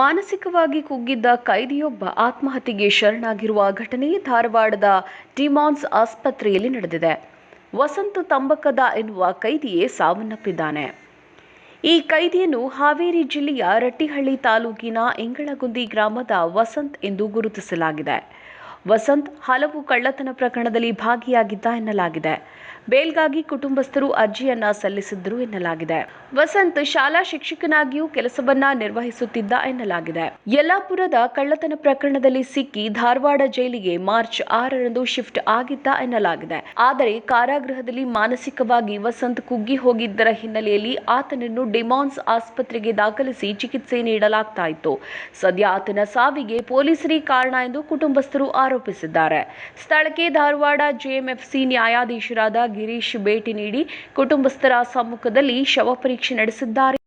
ಮಾನಸಿಕವಾಗಿ ಕುಗ್ಗಿದ್ದ ಕೈದಿಯೊಬ್ಬ ಆತ್ಮಹತ್ಯೆಗೆ ಶರಣಾಗಿರುವ ಘಟನೆ ಧಾರವಾಡದ ಟಿಮಾನ್ಸ್ ಆಸ್ಪತ್ರೆಯಲ್ಲಿ ನಡೆದಿದೆ. ವಸಂತ ತಂಬಕದ ಎನ್ನುವ ಕೈದಿಯೇ ಸಾವನ್ನಪ್ಪಿದ್ದಾನೆ. ಈ ಕೈದಿಯನ್ನು ಹಾವೇರಿ ಜಿಲ್ಲೆಯ ರಟ್ಟಿಹಳ್ಳಿ ತಾಲೂಕಿನ ಇಂಗಳಗುಂದಿ ಗ್ರಾಮದ ವಸಂತ್ ಎಂದು ಗುರುತಿಸಲಾಗಿದೆ. ವಸಂತ್ ಹಲವು ಕಳ್ಳತನ ಪ್ರಕರಣದಲ್ಲಿ ಭಾಗಿಯಾಗಿದ್ದ ಎನ್ನಲಾಗಿದೆ. ಬೇಲ್ಗಾಗಿ ಕುಟುಂಬಸ್ಥರು ಅರ್ಜಿಯನ್ನ ಸಲ್ಲಿಸಿದ್ರು ಎನ್ನಲಾಗಿದೆ. ವಸಂತ್ ಶಾಲಾ ಶಿಕ್ಷಕನಾಗಿಯೂ ಕೆಲಸವನ್ನ ನಿರ್ವಹಿಸುತ್ತಿದ್ದ ಎನ್ನಲಾಗಿದೆ. ಯಲ್ಲಾಪುರದ ಕಳ್ಳತನ ಪ್ರಕರಣದಲ್ಲಿ ಸಿಕ್ಕಿ ಧಾರವಾಡ ಜೈಲಿಗೆ ಮಾರ್ಚ್ ಆರರಂದು ಶಿಫ್ಟ್ ಆಗಿದ್ದ ಎನ್ನಲಾಗಿದೆ. ಆದರೆ ಕಾರಾಗೃಹದಲ್ಲಿ ಮಾನಸಿಕವಾಗಿ ವಸಂತ್ ಕುಗ್ಗಿ ಹೋಗಿದ್ದರ ಹಿನ್ನೆಲೆಯಲ್ಲಿ ಆತನನ್ನು ಡಿಮಾನ್ಸ್ ಆಸ್ಪತ್ರೆಗೆ ದಾಖಲಿಸಿ ಚಿಕಿತ್ಸೆ ನೀಡಲಾಗ್ತಾ ಇತ್ತು. ಸದ್ಯ ಆತನ ಸಾವಿಗೆ ಪೊಲೀಸರೇ ಕಾರಣ ಎಂದು ಕುಟುಂಬಸ್ಥರು ಸ್ಥಳಕ್ಕೆ ಧಾರವಾಡ ಜೆಎಂಎಫ್ಸಿ ನ್ಯಾಯಾಧೀಶರಾದ ಗಿರೀಶ್ ಭೇಟಿ ನೀಡಿ ಕುಟುಂಬಸ್ಥರ ಸಮ್ಮುಖದಲ್ಲಿ ಶವ ಪರೀಕ್ಷೆ ನಡೆಸಿದ್ದಾರೆ.